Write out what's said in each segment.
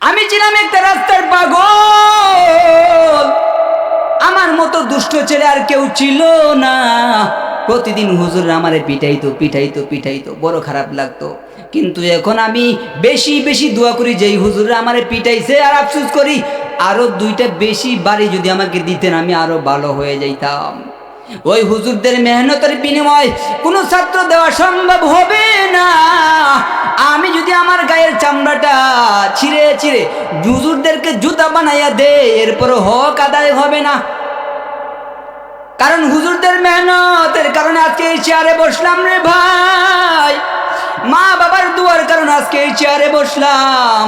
আমি ছিলাম একটা রাস্তার পাগল। আমার মতো দুষ্ট ছেলে আর কেউ ছিল না। প্রতিদিন হুজুর আমারে পিটাইতো পিটাইতো পিটাইতো, বড় খারাপ লাগতো। কিন্তু এখন আমি বেশি বেশি দোয়া করি যেই হুজুর আমারে পিটাইছে। আর আফসোস করি, আরও দুইটা বেশি বাড়ি যদি আমাকে দিতেন, আমি আরও ভালো হয়ে যাইতাম। ওই হুজুরদের মেহনতের বিনিময় কোনো ছাত্র দেওয়া সম্ভব হবে না। আমি যদি আমার গায়ের চামড়াটা ছিঁড়ে ছিঁড়ে হুজুরদেরকে জুতা বানাইয়া দে এরপর হক আদায় হবে না। কারণ হুজুরদের মেহনতের কারণে আজকে এই চেয়ারে বসলাম রে ভাই। মা বাবার দুয়ার কারণে আজকে এই চেয়ারে বসলাম।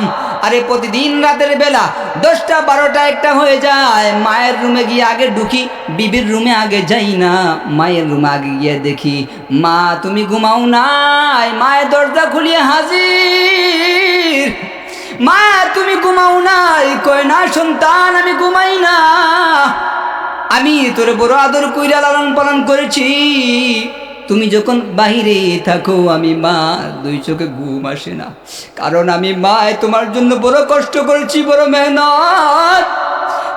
আরে প্রতিদিন রাতের বেলা দশটা বারোটা একটা হয়ে যায়। মায়ের রুমে গিয়ে আগে ঢুকি, বিবির রুমে আগে যাই না। মায়ের রুমে আগে গিয়ে দেখি, মা তুমি ঘুমাও নাই, মায়ের দরজা খুলিয়ে হাজির। মা তুমি ঘুমাও নাই, কয় না সন্তান, আমি ঘুমাই না। আমি তোর বড় আদর কইরা লালন পালন করেছি। তুমি যখন বাহিরে থাকো, আমি মা, দুই চোখে ঘুম আসে না। কারণ আমি মায়, তোমার জন্য বড় কষ্ট করেছি, বড় মেহনত।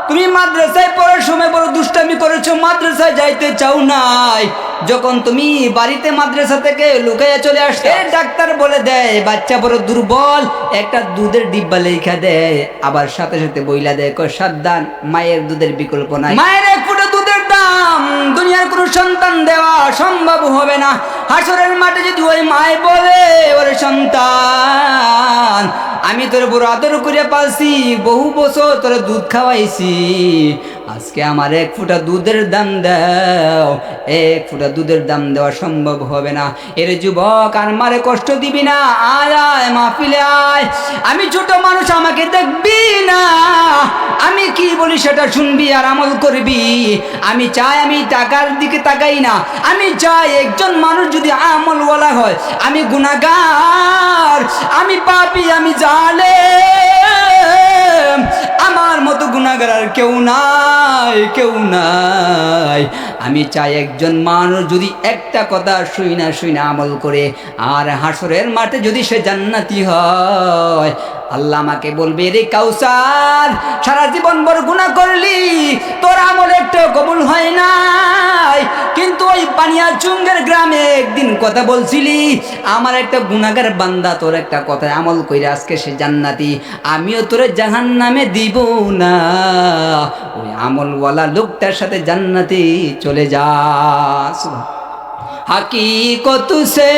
তুমি মাদ্রাসায় পড়ার সময় বড় দুষ্টামি করেছ, মাদ্রাসায় যাইতে চাও নাই। যখন তুমি বাড়িতে মাদ্রাসা থেকে লুকাইয়া চলে আসতে ডাক্তার বলে দেয়, বাচ্চা বড় দুর্বল, একটা দুধের ডিব্বা লেখা দেয় আবার সাথে সাথে বইলা দেয়, কয়, সাবধান, মায়ের দুধের বিকল্প নাই। মায়ের এক দুধের দাম, দুনিয়ার কোনো সন্তান দেওয়া সম্ভব হবে না। হাসরের মাঠে যদি ওই মায় বলে, ওর সন্তান, আমি তোর বড় আদর করে পালছি, বহু বছর তোর দুধ খাওয়াইছি। আজকে আমার এক ফুটা দুধের দাম দাও। এক ফুটা দুধের দাম দেওয়া সম্ভব হবে না। এর যুবক, আর মারে কষ্ট দিবি না। আয় আয়, মাহফিলে আয়। আমি ছোট মানুষ, আমাকে দেখবি না। আমি কি বলি সেটা শুনবি আর আমল করবি। আমি চাই আমি টাকার দিকে তাকাই না। আমি চাই একজন মানুষ যদি আমলওয়ালা হয়, আমি গুণাগার আমি পাপি, আমি জালে আমার মতো গুণাগার আর কেউ নাই, কেউ নাই। আমি চাই একজন মানুষ যদি একটা কথা শুই না শুই না আমল করে, আর হাসরের মাঠে যদি সে জান্নাতি হয় আল্লাহ আমাকে বলবে, রে কাউসার, সারা জীবন বড় গুণা করলি, তোর আমল একটা কবুল হয় নাই। কিন্তু ওই পানিয়া চুঙ্গের গ্রামে একদিন কথা বলছিলি, আমার একটা গুণাগার বান্দা তোর একটা কথায় আমল কইরে আজকে সে জান্নাতি, আমিও তোরে জাহান নামে দিব না। ওই আমলওয়ালা লোকটার সাথে জান্নাতি চলে যা। হাকিকত সে,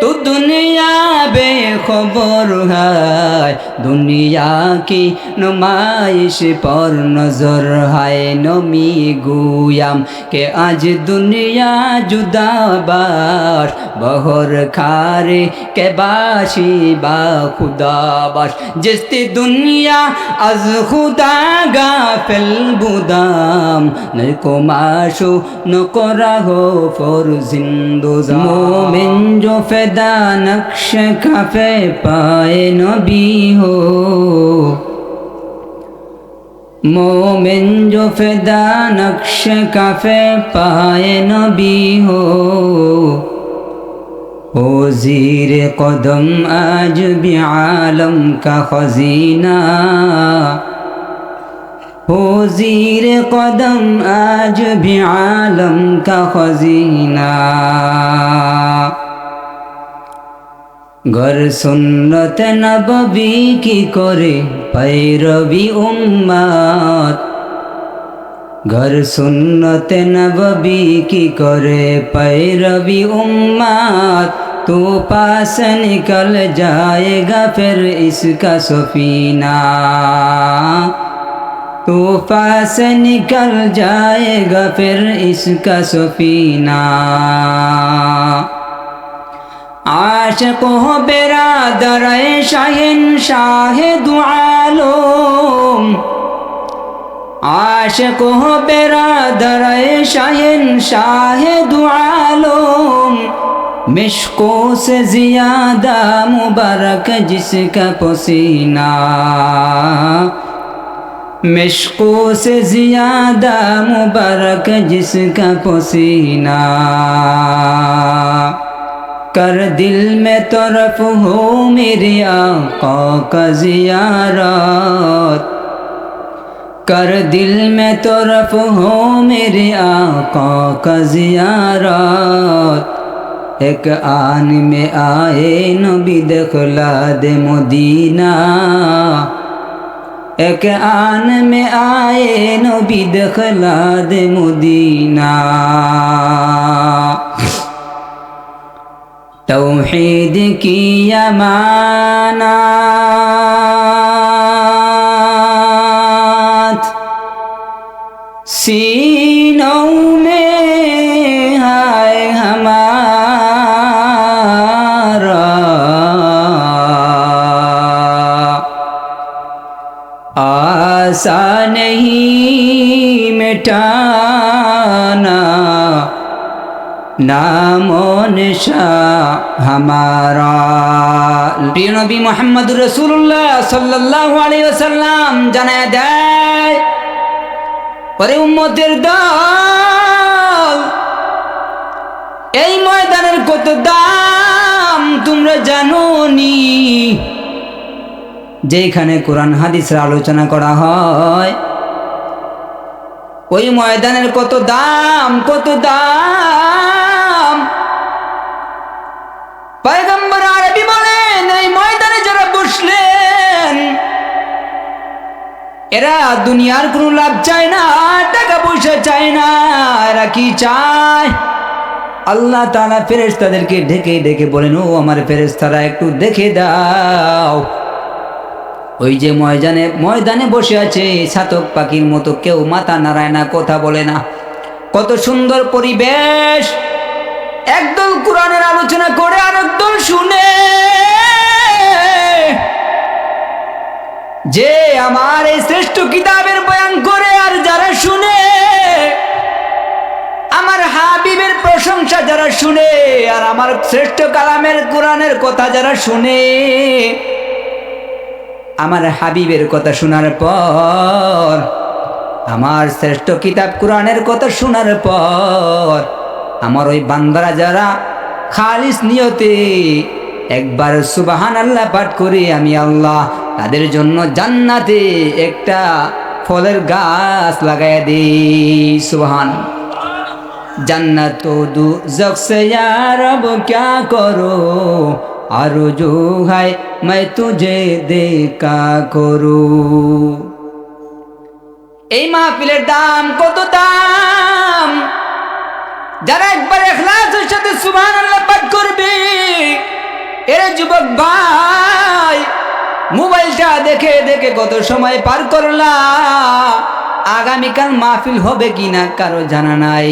তো দুনিয়া বে খবর হায়। দুনিয়া কি নুমাইশ পর নজর হায় নমি গুয়াম। কে আজ দুনিয়া জুদাবার বহর খারে কে বাসি বা খুদাবার জিস্তি দুনিয়া আজ খুদা গা ফেল বুদাম নকো মাসু নকো রাহো ফরজ জিন্দুজা। মোমিন জো ফেদা নকশ কাফে পায়ে নবী হো। মোমিন জো ফেদা নকশ কাফে পায়ে নবী হো। ও জির কদম আজ বি আলম কা খজিনা। ہو زیر قدم آج بھی عالم کا خزینہ گھر سنت نبوی کی کرے پیروی امت گھر سنت نبوی کی کرے پیروی امت تو پاس نکل جائے گا پھر اس کا سفینہ طوفا سے نکل جائے گا پھر اس کا سفینہ عاشق ہو برادر शाह दुआलो आश عاشق ہو برادر شاہن شاہ دعالم مشکوں سے زیادہ مبارک جس کا پسینہ مشقو سے زیادہ مبارک جس کا پسینہ کر دل میں طرف ہو میرے آقا کا زیارت کر دل میں طرف ہو میرے آقا کا زیارت ایک آن میں آئے نبی دخلا دے مدینہ ایک آن میں آئے نبی دخلا دے مدینہ توحید کی یمانات سینوں میں ہائے ہمارے आशा नहीं मिटाना নামো নিশা হামারা প্রিয় নবী মোহাম্মদ রসুল্লাহ সাল্লাহ আলী ওসাল্লাম জানায় দেয় পরে উম্মতের দল এই ময়দানের কত দাম তোমরা জানো নি যেখানে কোরআন হাদিসের আলোচনা করা হয়। ওই ময়দানের কত দাম কত দাম। পয়গম্বর আরবি বলেন, এই ময়দানে যারা বসলেন, এরা দুনিয়ার কোনো লাভ চায় না, টাকা পয়সা চায় না, এরা কি চায়? আল্লাহ তালা ফেরেস্তাদেরকে ঢেকে ডেকে বলেন, ও আমার ফেরেস্তারা একটু দেখে দাও। ওই যে ময়দানে ময়দানে বসে আছে ছাতক পাখির মতো, কেউ মাথা নাড়ায় না, কথা বলে না। কত সুন্দর পরিবেশ। একদল কোরআনের আলোচনা করে আরেক দল শুনে। যে আমার এই শ্রেষ্ঠ কিতাবের বয়ান করে আর যারা শুনে, আমার হাবিবের প্রশংসা যারা শুনে, আর আমার শ্রেষ্ঠ কালামের কোরআনের কথা যারা শুনে আমার হাবিবের কথা শোনার পর, আমার শ্রেষ্ঠ কিতাব কোরআনের কথা শোনার পর, আমার ওই বান্দারা যারা খালিস নিয়তে একবার সুবাহান আল্লাহ পাঠ করে আমি আল্লাহ তাদের জন্য জান্নাতে একটা ফলের গাছ লাগাই দিই, সুবাহান। জান্নাত দু জগসে রব, ক্যা করো? आरजू है मैं तुझे देखा করু এই মাহফিলের দাম কত দাম যারা একবার এখলাসের সাথে সুবহানাল্লাহ পাঠ করবে এর যুবক ভাই মোবাইলটা দেখে দেখে কত সময় পার করলা আগামীকাল মাহফিল হবে কিনা কারো জানা নাই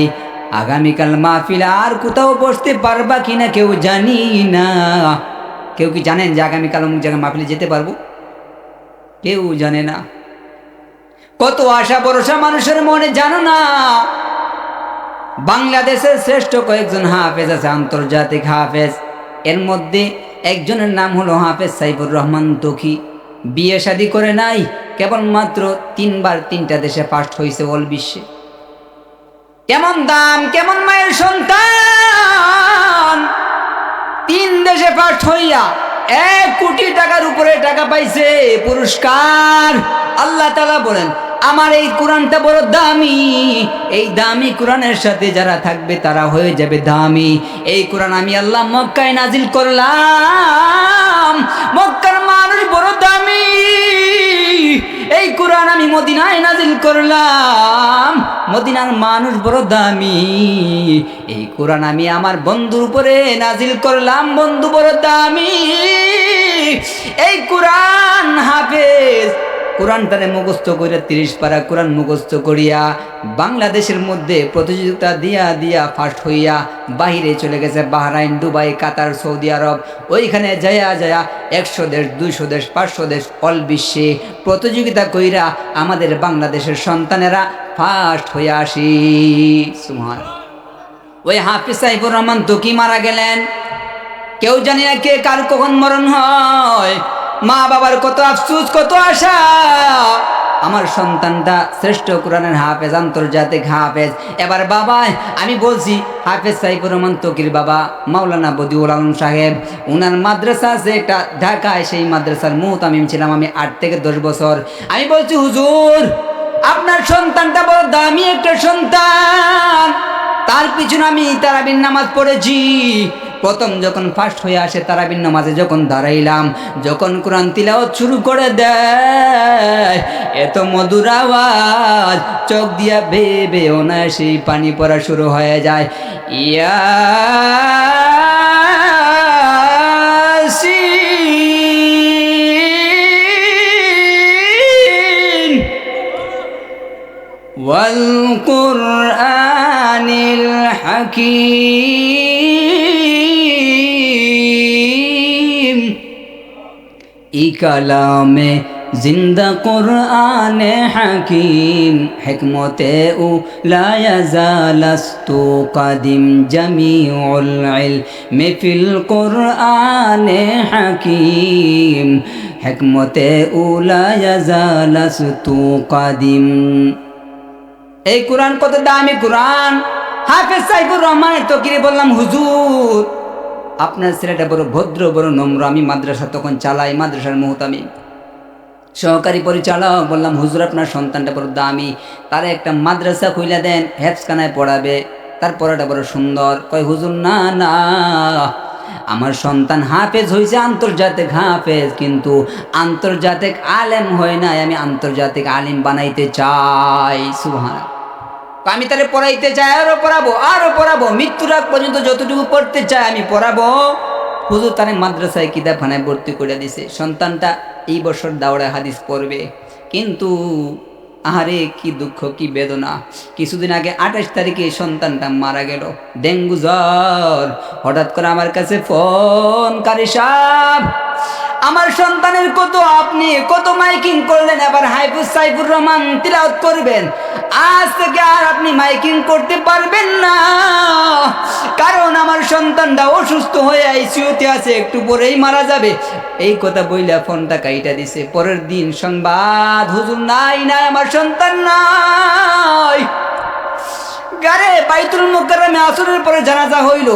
আগামীকাল মাহফিল আর কোথাও বসতে পারবা কিনা কেউ জানি না। কেউ কি জানেন যে আগামীকাল অমুক জায়গায় মাহফিলে যেতে পারব? কেউ জানে না। কত আশা ভরসা মানুষের মনে, জানো না? বাংলাদেশের শ্রেষ্ঠ কয়েকজন হাফেজ আছে, আন্তর্জাতিক হাফেজ। এর মধ্যে একজনের নাম হলো হাফেজ সাইফুর রহমান তখি বিয়ে শাদি করে নাই, কেবলমাত্র তিনবার তিনটা দেশে ফার্স্ট হয়েছে অল বিশ্বে। কেমন দাম, কেমন মায়ের সন্তান? তিন দেশে পাঠ হইয়া এক কোটি টাকার উপরে টাকা পাইছে পুরস্কার। আল্লাহ তালা বলেন, আমার এই কোরআনটা বড় দামি। এই দামি কোরআনের সাথে যারা থাকবে তারা হয়ে যাবে দামি। এই কোরআন আমি আল্লাহ মক্কায় নাজিল করলাম। মক্কার মানুষ বড় দামি। এই কোরআন আমি মদিনায় নাজিল করলাম। মদিনার মানুষ বড় দামি। এই কোরআন আমি আমার বন্ধুর উপরে নাজিল করলাম, বন্ধু বড় দামি। এই কোরআন হাফেজ কোরআনটারে মুখস্থ করিয়া তিরিশ পারা কোরআন মুখস্থ করিয়া বাংলাদেশের মধ্যে প্রতিযোগিতা দিয়া দিয়া ফার্স্ট হইয়া বাহিরে চলে গেছে Bahrain, Dubai, Qatar, Saudi Arabia. ওইখানে যায়া যায়া একশো দেশ, দুইশো দেশ, পাঁচশো দেশ অল বিশ্বে প্রতিযোগিতা কইরা আমাদের বাংলাদেশের সন্তানেরা ফার্স্ট হইয়া আসি। সুহান ওই হাফিজ সাহিবুর রহমান তুকি মারা গেলেন? কেউ জানি না কে কার কখন মরণ হয়। মা বাবার কত আফসুস, কত আশা। আমার সন্তানটা শ্রেষ্ঠ কোরআনের হাফেজ, আন্তর্জাতিক হাফেজ। এবার বাবা, আমি বলছি, হাফেজ সাইফুর রহমান তকির বাবা, মাওলানা বদিউল আলম সাহেব, উনার মাদ্রাসা আছে একটা ঢাকায়, সেই মাদ্রাসার মুহূর্ত আমি ছিলাম আমি আট থেকে দশ বছর। আমি বলছি, হুজুর, আপনার সন্তানটা বড় দামি একটা সন্তান। তার পিছনে আমি তারাবির নামাজ পড়েছি। প্রথম যখন ফার্স্ট হয়ে আসে তারাবির নামাজে যখন দাঁড়াইলাম যখন কোরআন তিলাওয়াত শুরু করে দেয় এত মধুর আওয়াজ চোখ দিয়া ভেবে অনায়াসেই পানি পড়া শুরু হয়ে যায় ইয়া والقرآن الحكيم ই জিন্দা কোরআন হাকিম হেকমতে উ লায়াজালাস্তু কাদিম জামিউল ইলমি ফিল কোরআন হাকিম হেকমতে উ লায়াজালাস্তু কাদিম। এই কোরআন কত দামি কোরআন। হাফেজ সাইফুর রহমানের তকিরে বললাম, হুজুর আপনার ছেলেটা বড় ভদ্র, বড় নম্র। আমি মাদ্রাসা তখন চালাই, মাদ্রাসার মুহূর্ত আমি। সহকারী পরিচালক, বললাম, হুজুর, আপনার সন্তানটা বড় দামি। তারা একটা মাদ্রাসা খুইলা দেন হেফসখানায় পড়াবে। তার পড়াটা বড় সুন্দর। কয়, হুজুর, না না। আমার সন্তান হাফেজ হয়েছে আন্তর্জাতিক হাফেজ, কিন্তু আন্তর্জাতিক আলেম হয় নাই। আমি আন্তর্জাতিক আলিম বানাইতে চাই। সুহান আমি তাহলে পড়াইতে চাই আরও পড়াবো আরও পড়াবো, মৃত্যুর আগ পর্যন্ত যতটুকু পড়তে চাই আমি পড়াবো। হুজুর তারে মাদ্রাসায় কিতাবখানায় ভর্তি করে দিছে। সন্তানটা এই বছর দাওড়ায় হাদিস পড়বে। কিন্তু আহারে, কি দুঃখ, কি বেদনা। কিছুদিন আগে আঠাশ তারিখে সন্তানটা মারা গেল। ডেঙ্গু জ্বর। হঠাৎ করে আমার কাছে ফোন, কারি সাহ আমার সন্তানের কত আপনি কত মাইকিং করলেন, আবার হাইফুজ সাইফুর রহমান তিলাওত করবেন। আজ থেকে আর আপনি মাইকিং করতে পারবেন না। কারণ আমার সন্তানটা অসুস্থ হয়ে আইসিউতে আছে, একটু পরেই মারা যাবে। এই কথা বইলা ফোনটা কাইটা দিছে। পরের দিন সংবাদ, হুজুর নাই নাই, আমার সন্তান নাই। গারে বাইতুল মুকাররমে আসরের পরে জানাজা হইল।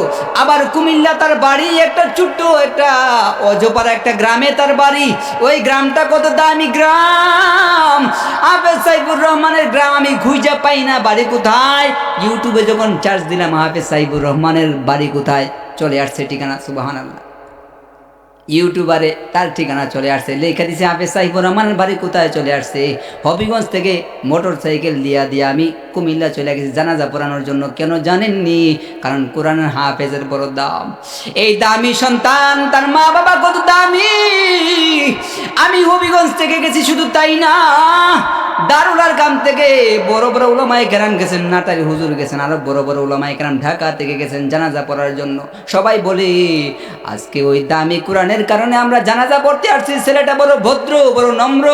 আবার কুমিল্লা তার বাড়ি, একটা ছোট্ট, একটা অজপাড়া একটা গ্রামে তার বাড়ি। ওই গ্রামটা কত দামি গ্রাম? হাফেজ সাইফুর রহমানের গ্রাম, আমি খুঁজে পাই না বাড়ি কোথায়। ইউটিউবে যখন চার্জ দিলাম হাফেজ সাইফুর রহমানের বাড়ি কোথায়? চলে আসছে ঠিকানা সুবাহান আল্লাহ ইউটিউবারে তার ঠিকানা চলে আসছে। লেখা দিছে, হাফেজ সাহিবুর রহমানের বাড়ি কোথায় চলে আসছে? হবিগঞ্জ থেকে মোটর সাইকেল দিয়া দিয়া আমি কুমিল্লা চলে গেছি। জানাজা পড়ানোর জন্য কেন জানেননি? কারণ কোরআনের হাফেজের বড় দাম। এই দামি সন্তান, তার মা বাবা কত দামি? আমি হবিগঞ্জ থেকে গেছি শুধু তাই না দারুলার গ্রাম থেকে বড় বড় উলামায় কেরাম গেছেন নাটারি হুজুর গেছেন, আরও বড় বড় উলামায় কেরাম ঢাকা থেকে গেছেন জানাজা পড়ার জন্য। সবাই বলে, আজকে ওই দামি কোরআনের কারণে আমরা জানাজা পড়তে আসছি। ছেলেটা বড় ভদ্র, বড় নম্র,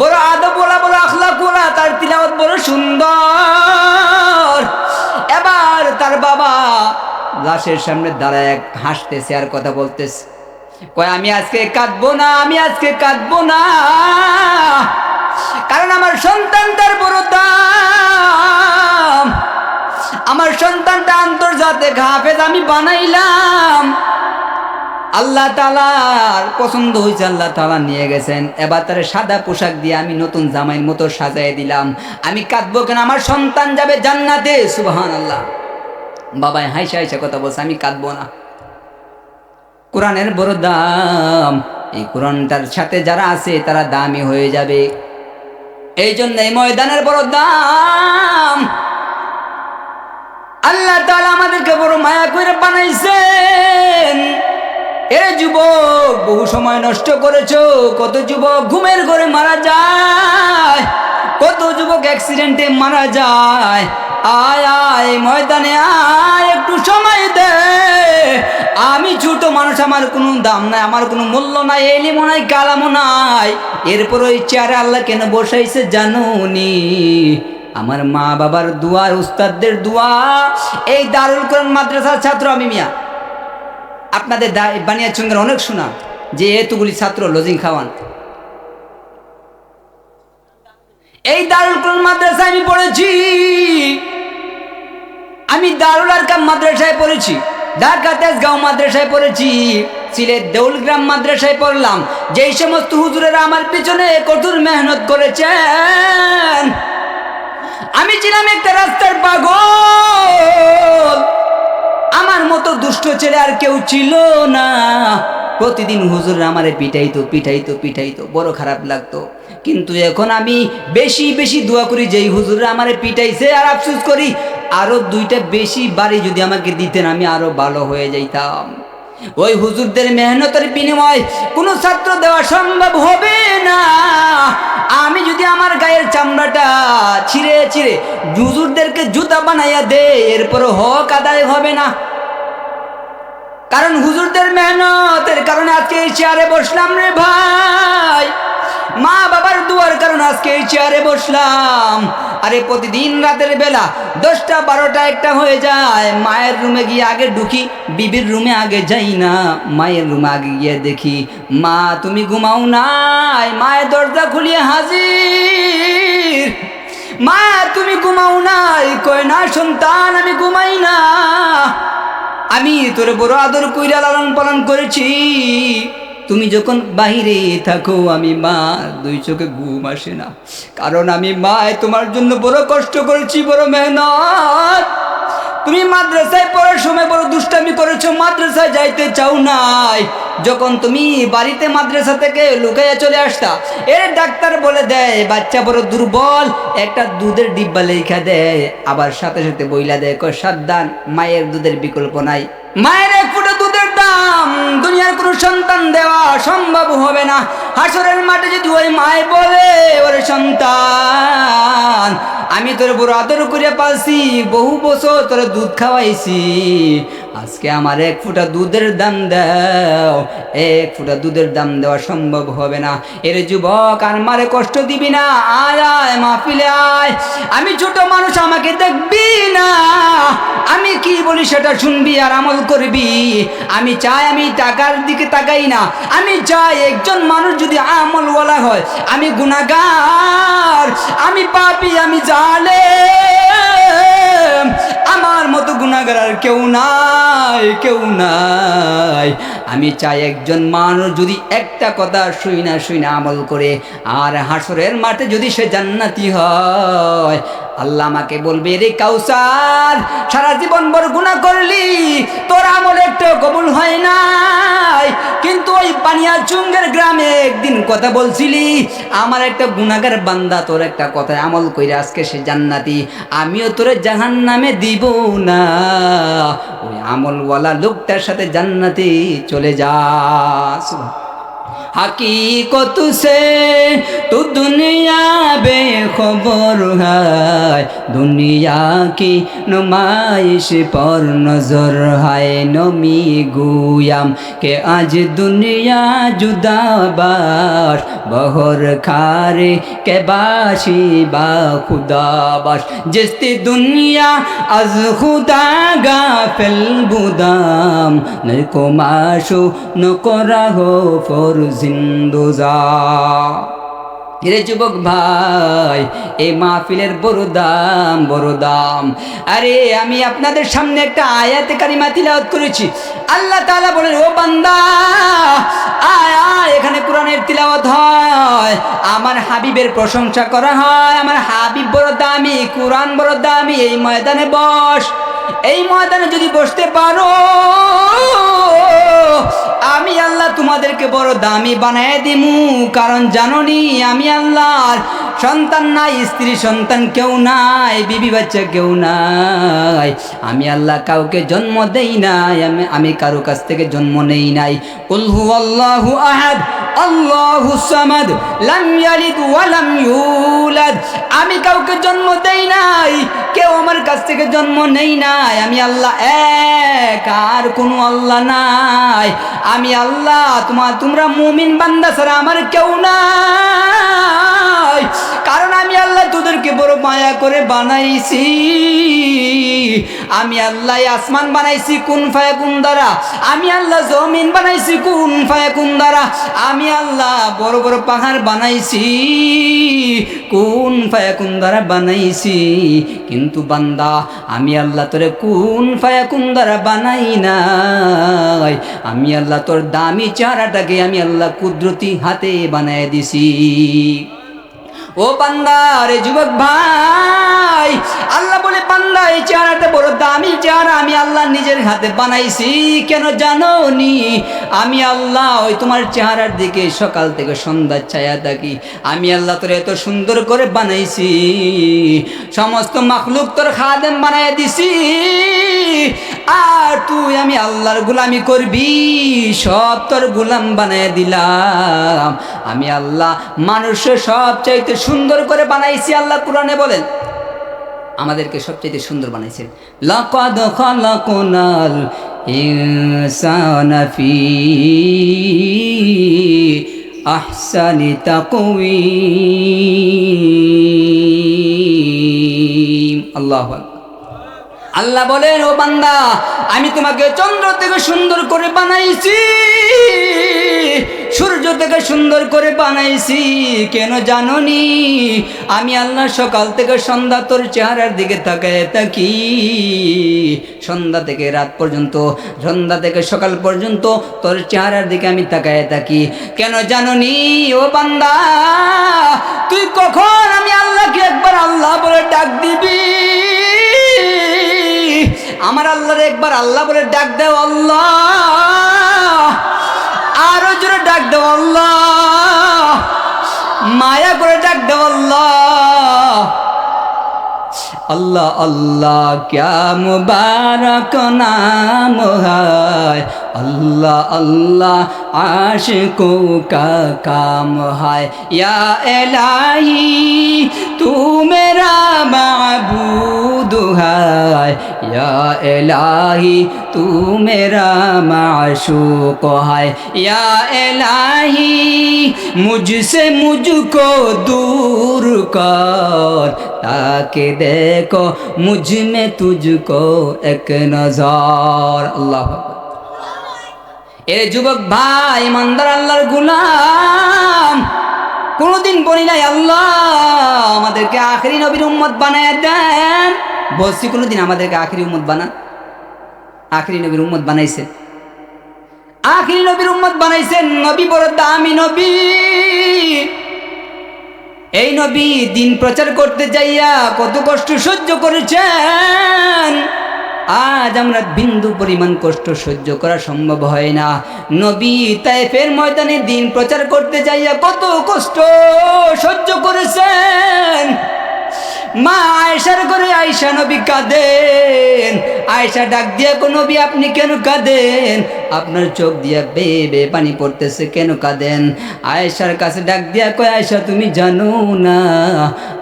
বড় আদব বলা বড় আখলা কোলা তার তিলাওয়াত বড় সুন্দর। এবার তার বাবা লাশের সামনে দাঁড়ায় এক হাসতেছে আর কথা বলতেছে। কয়, আমি আজকে কাঁদবো না, আমি আজকে কাঁদবো না। কারণ আমার সন্তানটার বড় দাম। আমার সন্তানটা আন্তর্জাতিক হাফেজ, আমি বানাইলাম। আল্লাহ তালার পছন্দ হয়েছে আল্লাহ তালা নিয়ে গেছেন। এবার তার সাদা পোশাক দিয়ে আমি নতুন জামাইয়ের মতো সাজাই দিলাম। আমি কাঁদবো কেন? আমার সন্তান যাবে জান্নাতে সুবাহান আল্লাহ বাবাই হাইসা হাইসা কথা বলছে, আমি কাঁদবো না। কোরআনের বড় দাম এই কোরআনটার সাথে যারা আছে, তারা দামি হয়ে যাবে। এই জন্য এই ময়দানের বড় দাম আল্লাহ তাআলা আমাদেরকে বড় মায়া করে বানাইছেন। এ যুবক, বহু সময় নষ্ট করেছ, কত যুবক ঘুমের ঘরে মারা যায়, কত যুবক অ্যাক্সিডেন্টে মারা যায়। আয় আয়, ময়দানে আয়, একটু সময় দে। আমি ছোট মানুষ, আমার কোনো দাম নাই, আমার কোনো মূল্য নাই এলিমো নাই কালামো নাই। এরপর ওই চেয়ারে আল্লাহ কেন বসাইছে জানুনি আমার মা বাবার দুয়ার উস্তাদদের দোয়া। এই দারুল কোরআন মাদ্রাসার ছাত্র আমি মিয়া। আপনাদের বানিয়াচঙ্গের অনেক শোনা, যে এতগুলি ছাত্র লজিং খাওয়ান। এই দারুল কুরআন মাদ্রাসায় আমি পড়েছি। আমি দারুল আরকাম মাদ্রাসায় পড়েছি। ঢাকা তেজগাঁও মাদ্রাসায় পড়েছি, সিলেট দেউলগ্রাম মাদ্রাসায় পড়লাম। যেই সমস্ত হুজুরেরা আমার পিছনে কঠোর মেহনত করেছেন, আমি ছিলাম একটা রাস্তার পাগল। আমার মতো দুষ্ট ছেলে আর কেউ ছিল না। প্রতিদিন হুজুর আমারে পিটাইতো পিটাইতো পিটাইতো, বড় খারাপ লাগতো। কিন্তু এখন আমি বেশি বেশি দোয়া করি যেই হুজুর আমারে পিটাইছে। আর আফসুস করি আরও দুইটা বেশি বাড়ি যদি আমাকে দিতেন, আমি আরও ভালো হয়ে যাইতাম। ওই হুজুরদের মেহনতের বিনিময় কোনো ছাত্র দেওয়া সম্ভব হবে না। আমি যদি আমার গায়ের চামড়াটা ছিঁড়ে ছিঁড়ে হুজুরদেরকে জুতা বানাইয়া দে এরপর হক আদায় হবে না। কারণ হুজুরদের মেহনতের কারণে আজকে এই চেয়ারে বসলাম রে ভাই। মা বাবার দুয়ার কারণ আজকে এই চেয়ারে বসলাম। আরে প্রতিদিন রাতের বেলা দশটা, বারোটা একটা হয়ে যায়। মায়ের রুমে গিয়ে আগে ঢুকি, বিবির রুমে আগে যাই না। মায়ের রুমে আগে গিয়ে দেখি, মা, তুমি ঘুমাও নাই। মায়ের দরজা খুলিয়ে হাজির। মা, তুমি ঘুমাও নাই। কয় না, সন্তান, আমি ঘুমাই না। আমি তোর বড় আদর কইরা লালন পালন করেছি। তুমি যখন বাহিরে থাকো, আমি মা, দুই চোখে ঘুম আসে না। কারণ আমি মায়, তোমার জন্য বড় কষ্ট করেছি, বড় মেহনত। তুমি মাদ্রাসায় পড়ার সময় বড় দুষ্টামি করেছ, মাদ্রাসায় যাইতে চাও নাই। যখন তুমি বাড়িতে মাদ্রাসা থেকে লুকাইয়া চলে আসতা, এর ডাক্তার বলে দেয়, বাচ্চা বড় দুর্বল, একটা দুধের ডিব্বা লেখা দেয় আবার সাথে সাথে বইলা দেয় সাবধান, মায়ের দুধের বিকল্প নাই। মায়ের এক ফুটা দুধের দাম দুনিয়ার কোনো সন্তান দেওয়া সম্ভব হবে না। হাসরের মাঠে যদি ওই মায় বলে, ওর সন্তান, আমি তোর বড় আদর করে পালছি, বহু বছর তোর দুধ খাওয়াইছি। আজকে আমার এক ফুটা দুধের দাম দাও। এক ফুটা দুধের দাম দেওয়া সম্ভব হবে না। এর যুবক, আর মারে কষ্ট দিবি না। আয় আয়, মাহফিলে আয়। আমি ছোট মানুষ, আমাকে দেখবি না। আমি কি বলি সেটা শুনবি আর আমল করবি। আমি চাই আমি টাকার দিকে তাকাই না। আমি চাই একজন মানুষ যদি আমলওয়ালা হয়, আমি গুণাগার আমি পাপি, আমি জালে আমার মতো গুণাগার আর কেউ নাই কেউ নাই। আমি চাই একজন মানুষ যদি একটা কথা শুই না শুই না আমল করে, আর হাসরের মাঠে যদি সে জান্নাতি হয়, আল্লাহ আমাকে বলবে, রে কাউসার, সারা জীবন বড় গুণা করলি, তোর আমল একটা কবুল হয় নাই। কিন্তু ওই পানিয়া চুঙ্গের গ্রামে একদিন কথা বলছিলি, আমার একটা গুণাগার বান্দা তোর একটা কথা আমল কইরে আজকে সে জান্নাতি, আমিও তোরে জাহান নামে দিব না। ওই আমলওয়ালা লোকটার সাথে জান্নাতি চলে যা সুবহান হাকিকত সে, তো দুনিয়া বে খবর হায়। দুনিয়া কি নুমাইশ পর নজর হায় নমি গুয়াম। কে আজ দুনিয়া জুদাবার বহর খারে কে বাসি বা খুদাবার জেস্তি দুনিয়া আজ খুদা গা ফেল বুদাম নকো মাসু নকো রাহো ফরজ জিন্দোজা হিরে যুবক ভাই এই মাহফিলের বড় দাম বড় দাম আরে, আমি আপনাদের সামনে একটা আয়াতে কারিমা তিলাওয়াত করেছি। আল্লাহ তাআলা বলেন, ও বান্দা, আয় আয়, এখানে কোরআনের তিলাওয়াত হয়। আমার হাবিবের প্রশংসা করা হয়, আমার হাবিব বড় দামি, কোরআন বড় দামি, এই ময়দানে বস। এই ময়দানে যদি বসতে পারো, আমি আল্লাহ তোমাদেরকে বড় দামি বানায় দিমু। কারণ জাননি, আমি আল্লাহর সন্তান নাই, স্ত্রী সন্তান কেউ নাই, বিবি বাচ্চা কেউ নাই। আমি আল্লাহ কাউকে জন্ম দেই নাই, আমি আমি কারও কাছ থেকে জন্ম নেই নাই। উলহু আল্লাহু আহাদ। লাম আমি কাউকে জন্ম দেই নাই, কেউ আমার কাছ থেকে জন্ম নেই নাই। আমি আল্লাহ এক, আর কোনো আল্লাহ নাই। আমি আল্লাহ তোমার তোমরা মুমিন বান্দা ছাড়া আমার কেউ নাই। কারণ আমি আল্লাহ তোদেরকে বড় মায়া করে বানাইছি। আমি আল্লাহ আসমান বানাইছি, কোন ফায়া কোন দ্বারা? আমি আল্লাহ জমিন বানাইছি, কোন ফায়া কোন দ্বারা? আমি আল্লাহ বড় বড় পাহাড় বানাইছি, কোন ফায়াকুন দ্বারা বানাইছি। কিন্তু বান্দা, আমি আল্লাহ তোরে কোন ফায়া কোন দ্বারা বানাই না আমি আল্লাহ তোর দামি চারাটাকে আমি আল্লাহ কুদরতি হাতে বানায় দিছি। ও বান্দা রে যুবক ভাই, আল্লাহ বলে পান্দা এই চেহারাটা বড় দামি চেহারা, আমি আল্লাহ নিজের হাতে বানাইছি। কেন জানো নি আমি আল্লাহ ওই তোমার চেহারার দিকে সকাল থেকে সন্ধ্যার ছায়া থাকি। আমি আল্লাহ তোর এত সুন্দর করে বানাইছি। সমস্ত মাখলুক তোর খাদেম বানাই দিছি। আর তুই আমি আল্লাহর গুলামি করবি, সব তোর গুলাম বানাই দিলাম। আমি আল্লাহ মানুষের সব চাইতে সুন্দর করে বানাইছি, আল্লাহ কোরআনে বলেন। আমাদেরকে সবচাইতে সুন্দর বানাইছেন লাকাদ খালাকুনাল ইনসানা ফি আহসানি তাকওয়িম। আল্লাহু আল্লাহ বলেন, ও বান্দা, আমি তোমাকে চন্দ্র থেকে সুন্দর করে বানাইছি। সূর্য থেকে সুন্দর করে বানাইছি, কেন জাননি? আমি আল্লাহ সকাল থেকে সন্ধ্যা তোর চেহারার দিকে তাকায় থাকি। সন্ধ্যা থেকে রাত পর্যন্ত, সন্ধ্যা থেকে সকাল পর্যন্ত তোর চেহারার দিকে আমি তাকায় থাকি। কেন জাননি? ও বান্দা, তুই কখন আমি আল্লাহকে একবার আল্লাহ বলে ডাক দিবি? আমার আল্লাহর একবার আল্লাহ বলে ডাক দেও আল্লাহ। করে জোরে ডাক দেব মায়া করে ডাক দেব আল্লাহ। আল্লাহ আল্লাহ, ক্যা মুবারক নাম হয়। अल्लाह अल्लाह, आशिकों का काम है या इलाही, तू मेरा माबूद है या इलाही, तू मेरा माशूक है या इलाही, मुझसे मुझको दूर कर, ताकि देखो मुझमें तुझको एक नज़र। अल्लाह এ যুবক ভাই, ইমানদার আল্লাহর গুলাম। কোনোদিন বলি নাই, আল্লাহ, আমাদেরকে আখরি নবীর উম্মত বানায় দেন। বলছি, কোনোদিন আমাদেরকে আখরি উম্মত বানান আখরি নবীর উম্মত বানাইছে। আখরি নবীর উম্মত বানাইছেন নবী বড় দামি নবী। এই নবী দিন প্রচার করতে যাইয়া কত কষ্ট সহ্য করেছেন। আজ আমরা বিন্দু পরিমাণ কষ্ট সহ্য করা সম্ভব হয় না। নবী তাইফের ময়দানে দিন প্রচার করতে যাইয়া কত কষ্ট সহ্য করেছেন। মা আয়সার করে আয়সা নবী কাঁদেন। আয়সা ডাক দিয়া কোন নবী, আপনি কেন কাঁদেন? আপনার চোখ দিয়া বে বে পানি পড়তেছে, কেন কাঁদেন? আয়েশার কাছে ডাক দিয়া কয় আয়সা তুমি জানো না,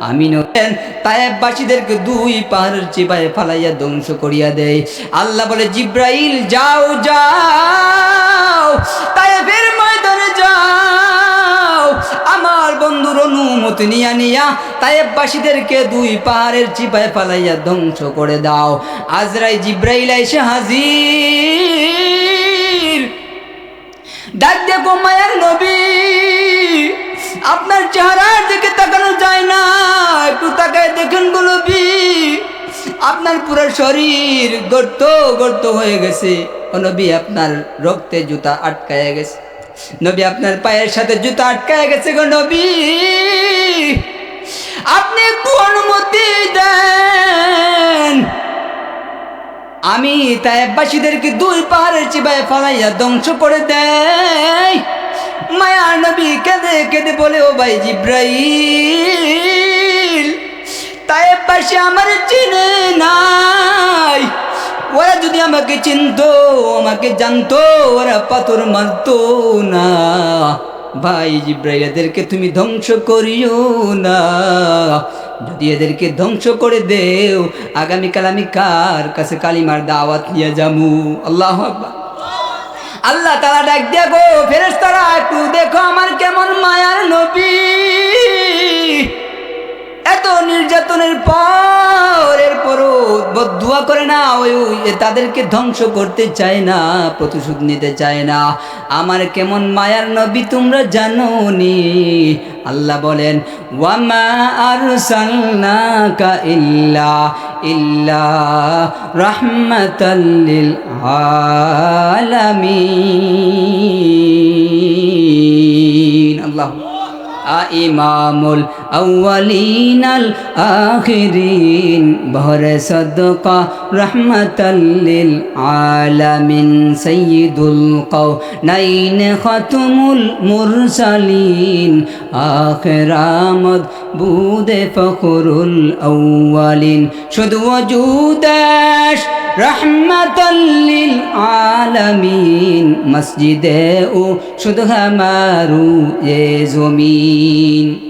আমি নেন তায়েববাসীদেরকে দুই পাহাড়ের চিপায় ফালাইয়া ধ্বংস করিয়া দেয়। আল্লাহ বলে, জিব্রাইল, যাও যাও। তায়েবের ময়দানে যাও। আমার বন্ধুর অনুমতি নিয়া নিয়া তায়েববাসীদেরকে দুই পাহাড়ের চিপায় ফালাইয়া ধ্বংস করে দাও। আজরাই জিব্রাইল এসে হাজির। ডাক দেখো নবী, আপনার চেহারার দিকে তাকানো যায় না, একটু তাকায় দেখেন গো আপনার পুরো শরীর গর্ত গর্ত হয়ে গেছে। নবী, আপনার রক্তে জুতা আটকায় গেছে। নবী আপনার পায়ের সাথে জুতা আটকায় গেছে গো নবী। আপনি একটু অনুমতি দেন। আমি তাইবাসীদেরকে দুই পাহাড়ের চিবায় ফালাইয়া ধ্বংস করে দেয় মায়া নবী কেঁদে কেঁদে বলে, ও ভাই জিব্রাইল তাইবাসী আমার চিনে নাই। ওরা যদি আমাকে চিনতো, আমাকে জানতো, ওরা পাথর মারতো না। ভাই জিব্রাইল, এদেরকে তুমি ধ্বংস করিও না। যদি এদেরকে ধ্বংস করে দেও, আগামীকাল আমি কার কাছে কালিমার দাওয়াত নিয়ে যামু আল্লাহ আল্লাহ তালা ডাক দেখো ফেরেস তারা একটু দেখো আমার কেমন মায়ার নবী। এত নির্যাতনের পর দোয়া করে না, ওই তাদেরকে ধ্বংস করতে চায় না, প্রতিশোধ নিতে চায় না। আমার কেমন মায়ার নবী তোমরা জানো নি আল্লাহ বলেন, ওয়ামা আরসালনাকা ইল্লা ইল্লা রাহমাতাল্লিল আলামিন। আল্লাহ ইমামুল আউয়ালিনাল আখিরিন। বহরে সদকা রহমতাল্লিল আলামিন। সৈয়দুল কৌ নাইন খতুমুল মুরসালিন। আখরামদ বুদে ফখরুল আউয়ালিন। শুধু ওজুদাস রহমতাল্লিল আলমিন মসজিদে ও শুধু হামারু এ জমিন।